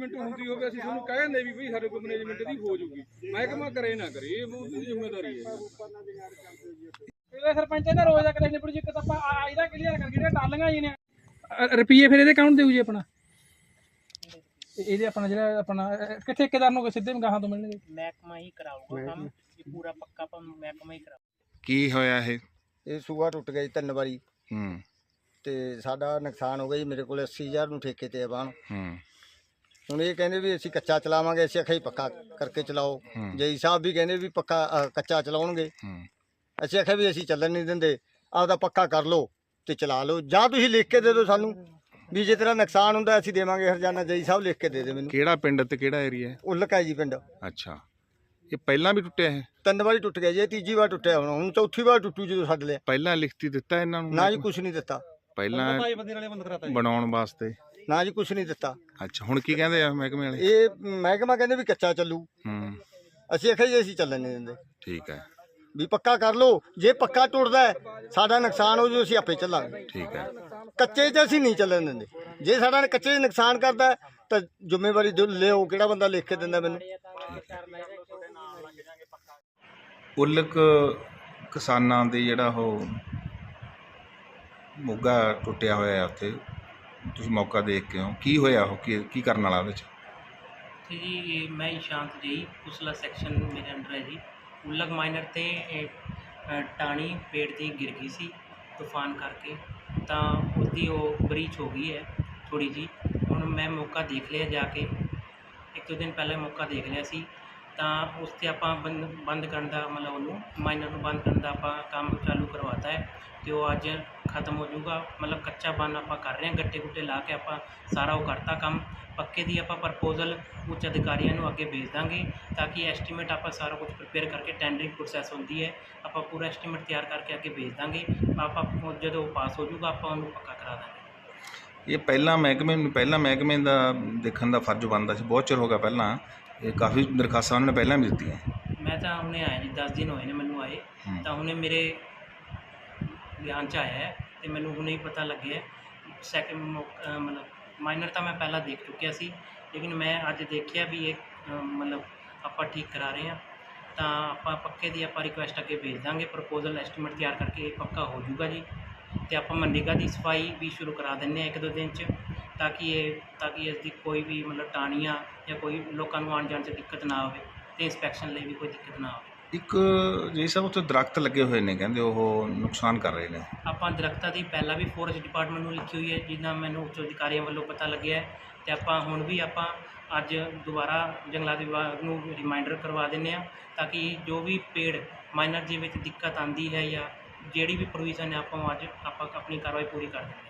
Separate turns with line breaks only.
Management ਹੁੰਦੀ ਹੋਵੇ ਅਸੀਂ ਤੁਹਾਨੂੰ ਕਹਿ ਦਿੰਦੇ ਵੀ ਭਈ ਸਾਡੇ ਕੋਲ ਮੈਨੇਜਮੈਂਟ ਦੀ ਹੋ ਜੂਗੀ। ਮਹਿਕਮਾ ਕਰੇ ਨਾ ਕਰੇ ਇਹ ਉਹਦੀ ਜ਼ਿੰਮੇਵਾਰੀ ਹੈ।
ਇਹਦਾ ਸਰਪੰਚ ਦਾ ਰੋਜ਼ ਦਾ ਕਦੇ ਨਿਬੜ ਜੀ ਇੱਕ ਤਾਂ ਆਪਾਂ ਆ- ਇਹਦਾ ਕਲੀਅਰ ਕਰ ਜਿਹੜੇ ਟਾਲੀਆਂ ਜੀ ਨੇ। ਰੁਪਈਏ ਫਿਰ ਇਹਦੇ ਕਾਊਂਟ ਦੇਊ ਜੀ ਆਪਣਾ? ਇਹ- ਇਹਦੇ ਆਪਣਾ ਜਿਹੜਾ ਆਪਣਾ ਕਿੱਥੇ ਠੇਕੇਦਾਰ ਨੂੰ ਸਿੱਧੇ ਗਾਹਾਂ ਤੋਂ ਮਿਲਣਗੇ?
ਮਹਿਕਮਾ ਹੀ ਕਰਾਊਗਾ ਕੰਮ ਇਹ ਪੂਰਾ ਪੱਕਾ ਆਪਾਂ ਮਹਿਕਮਾ ਹੀ ਕਰਾਊਗਾ।
ਕੀ ਹੋਇਆ ਇਹ?
ਇਹ ਸੂਆ ਟੁੱਟ ਗਿਆ ਜੀ ਤਿੰਨ ਵਾਰੀ।
ਹੂੰ।
ਤੇ ਸਾਡਾ ਨੁਕਸਾਨ ਹੋ ਗਿਆ ਜੀ ਮੇਰੇ ਕੋਲ 80000 ਨੂੰ ਠੇਕੇ ਤੇ ਆ ਬਾਣ
ਹੂੰ।
ਹੁਣ ਇਹ ਕਹਿੰਦੇ ਵੀ ਅਸੀਂ ਕੱਚਾ ਚਲਾਵਾਂਗੇ ਅਸੀਂ ਆਖਿਆ ਜੀ ਪੱਕਾ ਕਰਕੇ ਚਲਾਓ।
ਹੂੰ।
ਜਈ ਸਾਹਿਬ ਵੀ ਕਹਿੰਦੇ ਵੀ ਪੱਕਾ ਕੱਚਾ ਚਲਾਉਣਗੇ।
ਹੂੰ।
ਅਸੀਂ ਆਖਿਆ ਵੀ ਅਸੀਂ ਚੱਲਣ ਨਹੀਂ ਦਿੰਦੇ ਆਪਦਾ ਪੱਕਾ ਕਰ ਲਓ ਤੇ ਚਲਾ ਲਓ। ਜਾਂ ਤੁਸੀਂ ਲਿਖ ਕੇ ਦੇ ਦਿਓ ਸਾਨੂੰ ਵੀ ਜੇ ਤੇਰਾ ਨੁਕਸਾਨ ਹੁੰਦਾ ਅਸੀਂ ਦੇਵਾਂਗੇ ਹਰਜਾਨਾ ਜਈ ਸਾਹਿਬ ਲਿਖ ਕੇ ਦੇ ਦੇ ਮੈਨੂੰ।
ਕਿਹੜਾ ਪਿੰਡ ਤੇ ਕਿਹੜਾ ਏਰੀਆ ਹੈ?
ਉਲਕ ਹੈ ਜੀ ਪਿੰਡ।
ਅੱਛਾ। ਇਹ ਪਹਿਲਾਂ ਵੀ ਟੁੱਟਿਆ ਇਹ?
ਤਿੰਨ ਵਾਰੀ ਟੁੱਟ ਗਿਆ ਜੀ ਇਹ ਤੀਜੀ ਵਾਰ ਟੁੱਟਿਆ ਹੁਣ। ਹੁਣ ਚੌਥੀ ਵਾਰ ਟੁੱਟੂ ਜਦੋਂ ਛੱਡ ਲਿਆ
ਪਹਿਲਾਂ ਲਿਖਤੀ ਦਿੱਤਾ ਇਹਨਾਂ ਨੂੰ?
ਨਾ ਜੀ ਕੁਝ ਨਹੀਂ ਦਿੱਤਾ।
ਪਹਿਲਾਂ ਬਣਾਉਣ ਵਾਸਤੇ।
ਨਾ ਜੀ ਕੁਝ ਨਹੀਂ ਦਿੱਤਾ।
ਅੱਛਾ ਹੁਣ ਕੀ ਕਹਿੰਦੇ ਆ ਮਹਿਕਮੇ ਵਾਲੇ?
ਇਹ ਮਹਿਕਮਾ ਕਹਿੰਦੇ ਵੀ ਕੱਚਾ ਚੱਲੂ।
ਹੂੰ।
ਅਸੀਂ ਆਖਿਆ ਜੀ ਅਸੀਂ ਚੱਲਣ ਨਹੀਂ ਦਿੰਦੇ।
ਠੀਕ ਹੈ।
ਵੀ ਪੱਕਾ ਕਰ ਲਓ। ਜੇ ਪੱਕਾ ਟੁੱਟਦਾ ਹੈ, ਸਾਡਾ ਨੁਕਸਾਨ ਹੋ ਜੂ ਅਸੀਂ ਆਪੇ ਚੱਲਾਂਗੇ।
ਠੀਕ ਹੈ।
ਕੱਚੇ 'ਚ ਅਸੀਂ ਨਹੀਂ ਚੱਲਣ ਦਿੰਦੇ। ਜੇ ਸਾਡਾ ਕੱਚੇ 'ਚ ਨੁਕਸਾਨ ਕਰਦਾ ਹੈ, ਤਾਂ ਜ਼ਿੰਮੇਵਾਰੀ ਦਿਓ ਲਿਓ ਕਿਹੜਾ ਬੰਦਾ ਲਿਖ ਕੇ ਦਿੰਦਾ ਮੈਨੂੰ?
ਉਲਕ ਕਿਸਾਨਾਂ ਦੇ ਜਿਹੜਾ ਉਹ ਮੋਗਾ ਟੁੱਟਿਆ ਹੋਇਆ ਹੈ ਉੱਥੇ। ਤੁਸੀਂ ਮੌਕਾ ਦੇਖ ਕੇ ਹੋ? ਕੀ ਹੋਇਆ ਉਹ? ਕੀ ਕੀ ਕਰਨ ਵਾਲਾ ਉਹਦੇ ਚ?
ਤੇ ਜੀ ਇਹ ਮੈਂ ਇਸ਼ਾਂਤ ਜੀ ਕੁਸਲਾ ਸੈਕਸ਼ਨ ਮੇਰੇ ਅੰਡਰ ਹੈ ਜੀ। ਉਲਗ ਮਾਈਨਰ ਤੇ ਇਹ, ਅ, ਟਾਣੀ ਪੇੜ ਦੀ ਗਿਰ ਗਈ ਸੀ ਤੂਫਾਨ ਕਰਕੇ। ਤਾਂ ਉਸਦੀ ਉਹ ਬਰੀਚ ਹੋ ਗਈ ਹੈ ਥੋੜੀ ਜੀ ਹੁਣ ਮੈਂ ਮੌਕਾ ਦੇਖ ਲਿਆ ਜਾ ਕੇ। ਇੱਕ ਦੋ ਦਿਨ ਪਹਿਲਾਂ ਮੌਕਾ ਦੇਖ ਲਿਆ ਸੀ। ਤਾਂ ਉਸ ਤੇ ਆਪਾਂ ਬੰਦ ਬੰਦ ਕਰਨ ਦਾ ਮਤਲਬ ਉਹਨੂੰ ਮਾਈਨਰ ਨੂੰ ਬੰਦ ਕਰਨ ਦਾ ਆਪਾਂ ਕੰਮ ਚਾਲੂ ਕਰਵਾਤਾ ਹੈ ਤੇ ਉਹ ਅੱਜ ਖਤਮ ਹੋ ਜਾਊਗਾ। ਮਤਲਬ ਕੱਚਾ ਬੰਨ ਆਪਾਂ ਕਰ ਰਹੇ ਹਾਂ, ਗੱਟੇ ਗੁੱਟੇ ਲਾ ਕੇ ਆਪਾਂ ਸਾਰਾ ਉਹ ਕਰਤਾ ਕੰਮ। ਪੱਕੇ ਦੀ ਆਪਾਂ ਪ੍ਰਪੋਜ਼ਲ ਉੱਚ ਅਧਿਕਾਰੀਆਂ ਨੂੰ ਅੱਗੇ ਭੇਜ ਦਾਂਗੇ ਤਾਂ ਕਿ ਐਸਟੀਮੇਟ ਆਪਾਂ ਸਾਰਾ ਕੁਝ ਪ੍ਰਿਪੇਅਰ ਕਰਕੇ ਟੈਂਡਰਿੰਗ ਪ੍ਰੋਸੈਸ ਹੁੰਦੀ ਹੈ, ਆਪਾਂ ਪੂਰਾ ਐਸਟੀਮੇਟ ਤਿਆਰ ਕਰਕੇ ਅੱਗੇ ਭੇਜ ਦਾਂਗੇ। ਆਪਾਂ ਉਹ ਜਦੋਂ ਪਾਸ ਹੋ ਜਾਊਗਾ, ਆਪਾਂ ਉਹਨੂੰ ਪੱਕਾ ਕਰਾ ਦਾਂਗੇ।
ਇਹ ਪਹਿਲਾਂ ਮਹਿਕਮੇ ਨੂੰ ਪਹਿਲਾਂ ਮਹਿਕਮੇ ਦਾ ਦੇਖਣ ਦਾ ਫਰਜ਼ ਬਣਦਾ ਸੀ ਬਹੁਤ ਚਿਰ ਹੋ ਗਿਆ ਪਹਿਲਾਂ। ਇਹ ਕਾਫੀ ਦਰਖਾਸਤਾਂ ਉਹਨਾਂ ਨੇ ਪਹਿਲਾਂ ਵੀ ਦਿੱਤੀਆਂ।
ਮੈਂ ਤਾਂ ਹੁਣੇ ਆਇਆ ਜੀ 10 ਦਿਨ ਹੋਏ ਨੇ ਮੈਨੂੰ ਆਏ।
ਹੂੰ।
ਤਾਂ ਹੁਣੇ ਮੇਰੇ ਗਿਆਨ ਚ ਆਇਆ ਹੈ ਤੇ ਮੈਨੂੰ ਹੁਣੇ ਹੀ ਪਤਾ ਲੱਗਿਆ ਸੈਕਿੰਡ ਮਤਲਬ ਮਾਈਨਰ ਤਾਂ ਮੈਂ ਪਹਿਲਾਂ ਦੇਖ ਚੁੱਕਿਆ ਸੀ ਲੇਕਿਨ ਮੈਂ ਅੱਜ ਦੇਖਿਆ ਵੀ ਇਹ ਅ, ਮਤਲਬ ਆਪਾਂ ਠੀਕ ਕਰਾ ਰਹੇ ਹਾਂ। ਤਾਂ ਆਪਾਂ ਪੱਕੇ ਦੀ ਆਪਾਂ ਰਿਕੁਐਸਟ ਅੱਗੇ ਭੇਜ ਦਾਂਗੇ ਪ੍ਰਪੋਜ਼ਲ ਐਸਟੀਮੇਟ ਤਿਆਰ ਕਰਕੇ ਇਹ ਪੱਕਾ ਹੋ ਜਾਊਗਾ ਜੀ। ਤੇ ਆਪਾਂ ਮੰਡੀਗਾ ਦੀ ਸਫ਼ਾਈ ਵੀ ਸ਼ੁਰੂ ਕਰਾ ਦਿੰਦੇ ਹਾਂ ਇੱਕ ਦੋ ਦਿਨ ਚ ਤਾਂ ਕਿ ਇਹ ਤਾਂ ਕਿ ਇਸ ਦੀ ਕੋਈ ਵੀ ਮਤਲਬ ਟਾਣੀਆਂ ਜਾਂ ਕੋਈ ਲੋਕਾਂ ਨੂੰ ਆਉਣ ਜਾਣ 'ਚ ਦਿੱਕਤ ਨਾ ਆਵੇ ਤੇ ਇੰਸਪੈਕਸ਼ਨ ਲਈ ਵੀ ਕੋਈ ਦਿੱਕਤ ਨਾ ਆਵੇ
ਇੱਕ ਜੀ ਸਾਹਿਬ ਉੱਥੇ ਦਰਖਤ ਲੱਗੇ ਹੋਏ ਨੇ ਕਹਿੰਦੇ ਉਹ ਨੁਕਸਾਨ ਕਰ ਰਹੇ ਨੇ।
ਆਪਾਂ ਦਰਖਤਾਂ ਦੀ ਪਹਿਲਾਂ ਵੀ ਫੋਰੈਸਟ ਡਿਪਾਰਟਮੈਂਟ ਨੂੰ ਲਿਖੀ ਹੋਈ ਹੈ ਜਿੱਦਾਂ ਮੈਨੂੰ ਉੱਚ ਅਧਿਕਾਰੀਆਂ ਵੱਲੋਂ ਪਤਾ ਲੱਗਿਆ ਹੈ ਤੇ ਆਪਾਂ ਹੁਣ ਵੀ ਆਪਾਂ ਅੱਜ ਦੁਬਾਰਾ ਜੰਗਲਾਤ ਵਿਭਾਗ ਨੂੰ ਰਿਮਾਈਂਡਰ ਕਰਵਾ ਦਿੰਦੇ ਆ ਤਾਂ ਕਿ ਜੋ ਵੀ ਪੇੜ ਮਾਈਨਰ ਦੇ ਵਿੱਚ ਦਿੱਕਤ ਆਂਦੀ ਹੈ ਜਾਂ ਜਿਹੜੀ ਵੀ ਪ੍ਰੋਵੀਜ਼ਨ ਹੈ ਆਪਾਂ ਉਹ ਅੱਜ ਆਪਾਂ ਆਪਣੀ ਕਾਰਵਾਈ ਪੂਰੀ ਕਰ ਦਿੰਦੇ ਹਾਂ।